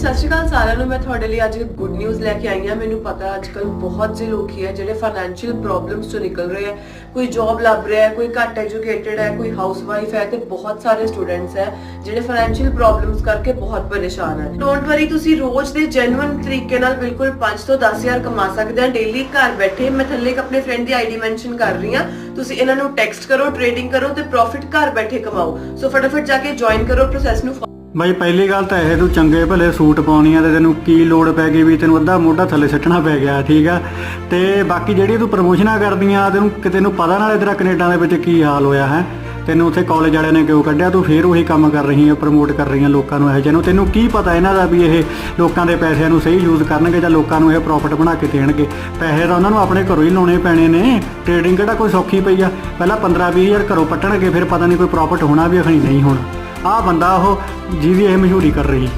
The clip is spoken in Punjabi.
ਸਤਿ ਸ਼੍ਰੀ ਅਕਾਲ ਸਾਰਿਆਂ ਨੂੰ, ਮੈਂ ਤੁਹਾਡੇ ਲਈ ਅੱਜ ਗੁੱਡ ਨਿਊਜ਼ ਲੈ ਕੇ ਆਈ ਹਾਂ। ਮੈਨੂੰ ਪਤਾ ਅੱਜ ਕੱਲ ਬਹੁਤ ਜਿਹੇ ਲੋਕੀ ਹੈ ਜਿਹੜੇ ਫਾਈਨੈਂਸ਼ੀਅਲ ਪ੍ਰੋਬਲਮਸ ਤੋਂ ਨਿਕਲ ਰਹੇ ਹੈ। ਕੋਈ ਜੌਬ ਲੱਭ ਰਿਹਾ ਹੈ, ਕੋਈ ਘੱਟ ਐਜੂਕੇਟਿਡ ਹੈ, ਕੋਈ ਹਾਊਸਵਾਈਫ ਹੈ ਤੇ ਬਹੁਤ ਸਾਰੇ ਸਟੂਡੈਂਟਸ ਹੈ ਜਿਹੜੇ ਫਾਈਨੈਂਸ਼ੀਅਲ ਪ੍ਰੋਬਲਮਸ ਕਰਕੇ ਬਹੁਤ ਪਰੇਸ਼ਾਨ ਹੈ। ਡੋਂਟ ਵਰੀ ਤੁਸੀਂ ਰੋਜ਼ ਦੇ ਜੈਨੂਇਨ ਤਰੀਕੇ ਨਾਲ ਬਿਲਕੁਲ 5 ਤੋਂ 10000 ਕਮਾ ਸਕਦੇ ਆ ਡੇਲੀ ਘਰ ਬੈਠੇ ਮੈਂ ਥੱਲੇ ਆਪਣੇ ਫਰੈਂਡ ਦੀ ਆਈਡੀ ਮੈਂਸ਼ਨ ਕਰ ਰਹੀ ਹਾਂ। ਤੁਸੀਂ ਇਹਨਾਂ ਨੂੰ ਟੈਕਸਟ ਕਰੋ ਟ੍ਰੇਡਿੰਗ ਕਰੋ ਤੇ ਪ੍ਰੋਫਿਟ ਘਰ ਬੈਠੇ ਕਮਾਓ। ਸੋ ਫਟਾਫਟ ਜਾ ਕੇ ਜੁਆਇਨ ਕਰੋ ਪ੍ਰੋਸੈਸ ਨੂੰ ਬਾਈ, ਪਹਿਲੀ ਗੱਲ ਤਾਂ ਇਹ, ਤੂੰ ਚੰਗੇ ਭਲੇ ਸੂਟ ਪਾਉਣੀ ਆ ਤੇ ਤੈਨੂੰ ਕੀ ਲੋੜ ਪੈ ਗਈ ਵੀ ਤੈਨੂੰ ਅੱਧਾ ਮੋਢਾ ਥੱਲੇ ਸੱਟਣਾ ਪੈ ਗਿਆ, ਠੀਕ ਆ? ਤੇ ਬਾਕੀ ਜਿਹੜੀ ਤੂੰ ਪ੍ਰਮੋਸ਼ਨਾਂ ਕਰਦੀਆਂ, ਤੈਨੂੰ ਕਿਤੇ ਨੂੰ ਪਤਾ ਨਾਲੇ ਤੇਰਾ ਕੈਨੇਡਾ ਦੇ ਵਿੱਚ ਕੀ ਹਾਲ ਹੋਇਆ, ਹੈ? ਤੈਨੂੰ ਉੱਥੇ ਕਾਲਜ ਵਾਲਿਆਂ ਨੇ ਕਿਉਂ ਕੱਢਿਆ? ਤੂੰ ਫੇਰ ਉਹੀ ਕੰਮ ਕਰ ਰਹੀ ਹੈ ਪ੍ਰਮੋਟ ਕਰ ਰਹੀ ਹੈ ਲੋਕਾਂ ਨੂੰ ਇਹ ਜਿਹੇ। ਨੂੰ ਤੈਨੂੰ ਕੀ ਪਤਾ ਇਹਨਾਂ ਦਾ ਵੀ ਇਹ ਲੋਕਾਂ ਦੇ ਪੈਸਿਆਂ ਨੂੰ ਸਹੀ ਯੂਜ਼ ਕਰਨਗੇ ਜਾਂ ਲੋਕਾਂ ਨੂੰ ਇਹ ਪ੍ਰੋਫਿਟ ਬਣਾ ਕੇ ਦੇਣਗੇ? ਪੈਸੇ ਤਾਂ ਉਹਨਾਂ ਨੂੰ ਆਪਣੇ ਘਰੋਂ ਹੀ ਲਾਉਣੇ ਪੈਣੇ ਨੇ। ਟ੍ਰੇਡਿੰਗ ਕਿਹੜਾ ਕੋਈ ਸੌਖੀ ਪਈ ਆ? ਪਹਿਲਾਂ 15 20000 ਘਰੋਂ ਪੱਟਣਗੇ, ਫਿਰ ਪਤਾ ਨਹੀਂ ਕੋਈ ਪ੍ਰੋਫਿਟ ਹੋਣਾ ਵੀ ਅਖਣੀ ਨਹੀਂ ਹੋਣਾ। ਆਹ ਬੰਦਾ ਉਹ ਜਿਹਦੀ ਇਹ ਮਸ਼ਹੂਰੀ ਕਰ ਰਹੀ।